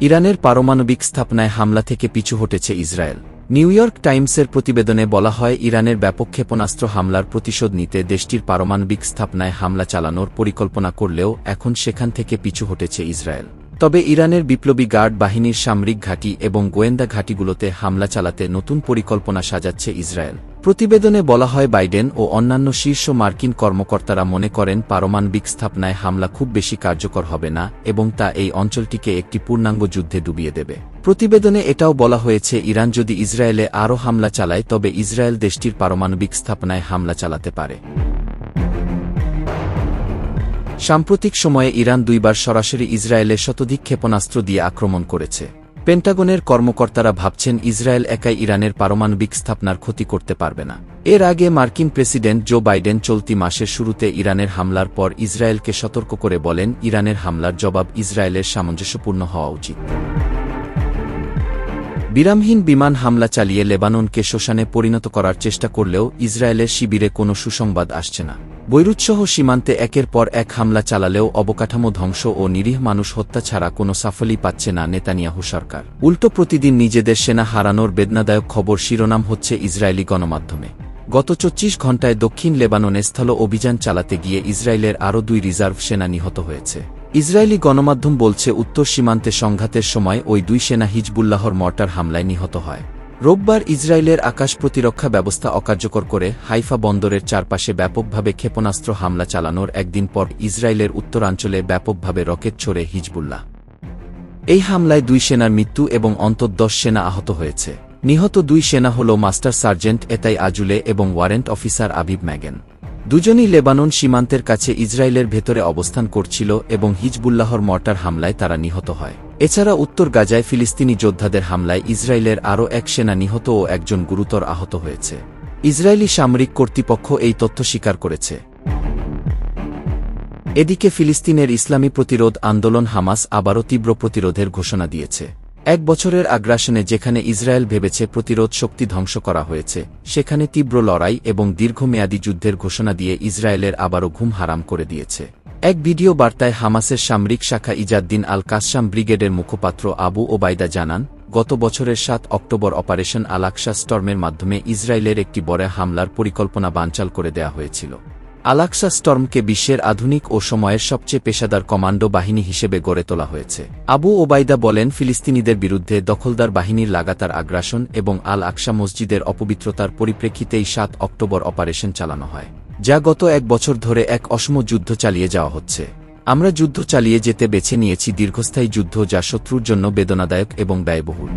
ইরানের পারমাণবিক স্থাপনায় হামলা থেকে পিছু হটেছে ইসরায়েল। নিউ ইয়র্ক টাইমসের প্রতিবেদনে বলা হয়, ইরানের ব্যাপক ক্ষেপণাস্ত্র হামলার প্রতিশোধ নিতে দেশটির পারমাণবিক স্থাপনায় হামলা চালানোর পরিকল্পনা করলেও এখন সেখান থেকে পিছু হটেছে ইসরায়েল। তবে ইরানের বিপ্লবী গার্ড বাহিনীর সামরিক ঘাঁটি এবং গোয়েন্দা ঘাঁটিগুলোতে হামলা চালাতে নতুন পরিকল্পনা সাজাচ্ছে ইসরায়েল। প্রতিবেদনে বলা হয় বাইডেন ও অন্যান্য শীর্ষ মার্কিন কর্মকর্তারা মনে করেন পারমাণবিক স্থাপনায় হামলা খুব বেশি কার্যকর হবে না এবং তা এই অঞ্চলটিকে একটি পূর্ণাঙ্গ যুদ্ধে ডুবিয়ে দেবে। প্রতিবেদনে এটাও বলা হয়েছে, ইরান যদি ইসরায়েলে আরও হামলা চালায়, তবে ইসরায়েল দেশটির পারমাণবিক স্থাপনায় হামলা চালাতে পারে। সাম্প্রতিক সময়ে ইরান দুইবার সরাসরি ইসরায়েলে শতধিক ক্ষেপণাস্ত্র দিয়ে আক্রমণ করেছে। পেন্টাগনের কর্মকর্তারা ভাবছেন ইসরায়েল একাই ইরানের পারমাণবিক স্থাপনার ক্ষতি করতে পারবে না। এর আগে মার্কিন প্রেসিডেন্ট জো বাইডেন চলতি মাসের শুরুতে ইরানের হামলার পর ইসরায়েলকে সতর্ক করে বলেন, ইরানের হামলার জবাব ইসরায়েলের সামঞ্জস্যপূর্ণ হওয়া উচিত। বিরামহীন বিমান হামলা চালিয়ে লেবাননকে শ্মশানে পরিণত করার চেষ্টা করলেও ইসরায়েলের শিবিরে কোনো সুসংবাদ আসছে না। বৈরুৎসহ সীমান্তে একের পর এক হামলা চালালেও অবকাঠামো ধ্বংস ও নিরীহ মানুষ হত্যা ছাড়া কোনো সাফল্যই পাচ্ছে না নেতানিয়াহু সরকার। উল্টো প্রতিদিন নিজেদের সেনা হারানোর বেদনাদায়ক খবর শিরোনাম হচ্ছে ইসরায়েলি গণমাধ্যমে। গত চব্বিশ ঘণ্টায় দক্ষিণ লেবাননে স্থল অভিযান চালাতে গিয়ে ইসরায়েলের আরও দুই রিজার্ভ সেনা নিহত হয়েছে। ইসরায়েলি গণমাধ্যম বলছে উত্তর সীমান্তে সংঘাতের সময় ওই দুই সেনা হিজবুল্লাহর মর্টার হামলায় নিহত হয়। রোববার ইসরায়েলের আকাশ প্রতিরক্ষা ব্যবস্থা অকার্যকর করে হাইফা বন্দরের চারপাশে ব্যাপকভাবে ক্ষেপণাস্ত্র হামলা চালানোর একদিন পর ইসরায়েলের উত্তরাঞ্চলে ব্যাপকভাবে রকেট ছোড়ে হিজবুল্লাহ। এই হামলায় দুই সেনার মৃত্যু এবং অন্তত দশ সেনা আহত হয়েছে। নিহত দুই সেনা হল মাস্টার সার্জেন্ট এতাই আজুলে এবং ওয়ারেন্ট অফিসার আবিব ম্যাগেন। দুজনই লেবানন সীমান্তের কাছে ইসরায়েলের ভেতরে অবস্থান করছিল এবং হিজবুল্লাহর মর্টার হামলায় তারা নিহত হয়। এছাড়া উত্তর গাজায় ফিলিস্তিনি যোদ্ধাদের হামলায় ইসরায়েলের আরও এক সেনা নিহত ও একজন গুরুতর আহত হয়েছে। ইসরায়েলি সামরিক কর্তৃপক্ষ এই তথ্য স্বীকার করেছে। এদিকে ফিলিস্তিনের ইসলামী প্রতিরোধ আন্দোলন হামাস আবারও তীব্র প্রতিরোধের ঘোষণা দিয়েছে। এক বছরের আগ্রাসনে যেখানে ইসরায়েল ভেবেছে প্রতিরোধ শক্তি ধ্বংস করা হয়েছে, সেখানে তীব্র লড়াই এবং দীর্ঘমেয়াদী যুদ্ধের ঘোষণা দিয়ে ইসরায়েলের আবারও ঘুম হারাম করে দিয়েছে। এক ভিডিও বার্তায় হামাসের সামরিক শাখা ইজাদ্দিন আল কাসাম ব্রিগেডের মুখপাত্র আবু ওবায়দা জানান, গত বছরের সাত অক্টোবর অপারেশন আলাকসা স্টর্মের মাধ্যমে ইসরায়েলের একটি বড় হামলার পরিকল্পনা বানচাল করে দেয়া হয়েছিল। আলাক্সা স্টর্মকে বিশ্বের আধুনিক ও সময়ের সবচেয়ে পেশাদার কমান্ডো বাহিনী হিসেবে গড়ে তোলা হয়েছে। আবু ওবায়দা বলেন, ফিলিস্তিনিদের বিরুদ্ধে দখলদার বাহিনীর লাগাতার আগ্রাসন এবং আল আকসা মসজিদের অপবিত্রতার পরিপ্রেক্ষিতেই সাত অক্টোবর অপারেশন চালানো হয়, যা গত এক বছর ধরে এক অসম যুদ্ধ চালিয়ে যাওয়া হচ্ছে। আমরা যুদ্ধ চালিয়ে যেতে বেছে নিয়েছি দীর্ঘস্থায়ী যুদ্ধ যা শত্রুর জন্য বেদনাদায়ক এবং ব্যয়বহুল।